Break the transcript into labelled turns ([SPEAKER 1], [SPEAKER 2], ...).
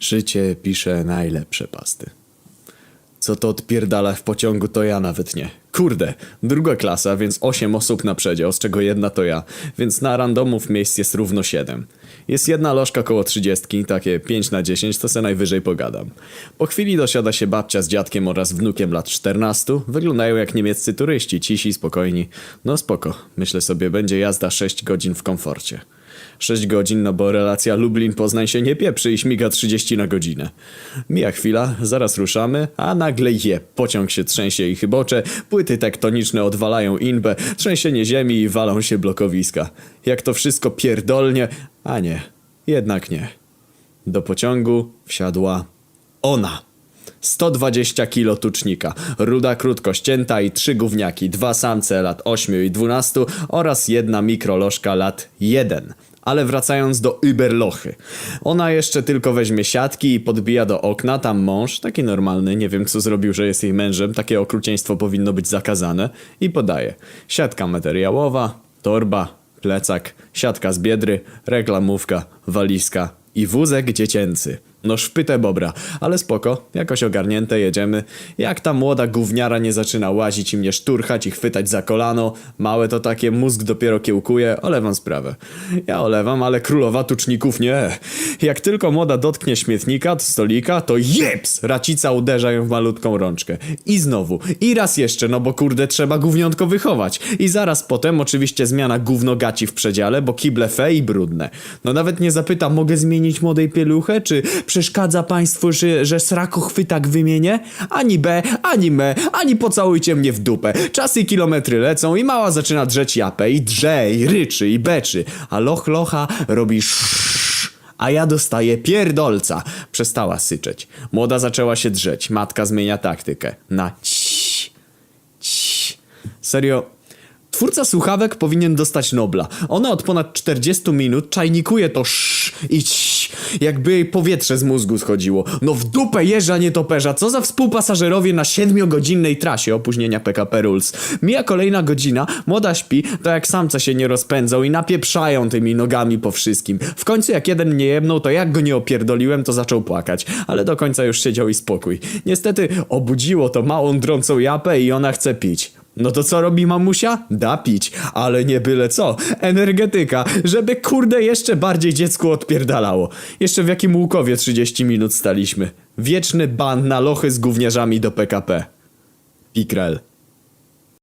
[SPEAKER 1] Życie pisze najlepsze pasty. Co to odpierdala w pociągu, to ja nawet nie. Kurde, druga klasa, więc 8 osób na przedział, z czego jedna to ja, więc na randomów miejsc jest równo 7. Jest jedna lożka koło 30, takie 5 na 10, to se najwyżej pogadam. Po chwili dosiada się babcia z dziadkiem oraz wnukiem lat 14, wyglądają jak niemieccy turyści, cisi, spokojni. No spoko, myślę sobie, będzie jazda 6 godzin w komforcie. 6 godzin, no bo relacja Lublin-Poznań się nie pieprzy i śmiga 30 na godzinę. Mija chwila, zaraz ruszamy, a nagle je, pociąg się trzęsie i chybocze, płyty tektoniczne odwalają inbę, trzęsienie ziemi i walą się blokowiska. Jak to wszystko pierdolnie, a nie, jednak nie. Do pociągu wsiadła ona. 120 kilo tucznika, ruda krótko ścięta i trzy gówniaki, dwa samce lat 8 i 12 oraz jedna mikrolożka lat 1. Ale wracając do Überlochy. Ona jeszcze tylko weźmie siatki i podbija do okna, tam mąż, taki normalny, nie wiem co zrobił, że jest jej mężem, takie okrucieństwo powinno być zakazane, i podaje. Siatka materiałowa, torba, plecak, siatka z biedry, reklamówka, walizka i wózek dziecięcy. No szpytę bobra, ale spoko, jakoś ogarnięte jedziemy. Jak ta młoda gówniara nie zaczyna łazić i mnie szturchać i chwytać za kolano, małe to takie, mózg dopiero kiełkuje, olewam sprawę. Ja olewam, ale królowa tuczników nie. Jak tylko młoda dotknie śmietnika, stolika, to jeps! Racica uderza ją w malutką rączkę. I znowu, i raz jeszcze, no bo kurde trzeba gówniątko wychować. I zaraz potem oczywiście zmiana gównogaci w przedziale, bo kible fe i brudne. No nawet nie zapyta, mogę zmienić młodej pieluchę, czy przeszkadza państwu, że, że srakochwytak wymienię? Ani B, ani me, ani pocałujcie mnie w dupę. Czasy i kilometry lecą i mała zaczyna drzeć japę i drze, i ryczy, i beczy. A loch locha robi szsz, a ja dostaję pierdolca. Przestała syczeć. Młoda zaczęła się drzeć. Matka zmienia taktykę. Na ci. Serio, Twórca słuchawek powinien dostać Nobla. Ona od ponad 40 minut czajnikuje to sz i ć, jakby jej powietrze z mózgu schodziło. No w dupę jeża nietoperza, co za współpasażerowie na 7-godzinnej trasie opóźnienia PKP Rules. Mija kolejna godzina, młoda śpi, to jak samca się nie rozpędzą i napieprzają tymi nogami po wszystkim. W końcu jak jeden nie jebnął, to jak go nie opierdoliłem, to zaczął płakać. Ale do końca już siedział i spokój. Niestety obudziło to małą drącą japę i ona chce pić. No to co robi mamusia? Da pić, ale nie byle co. Energetyka, żeby kurde jeszcze bardziej dziecku odpierdalało. Jeszcze w jakim Łukowie 30 minut staliśmy. Wieczny ban na lochy z gówniarzami do PKP. Pikrel.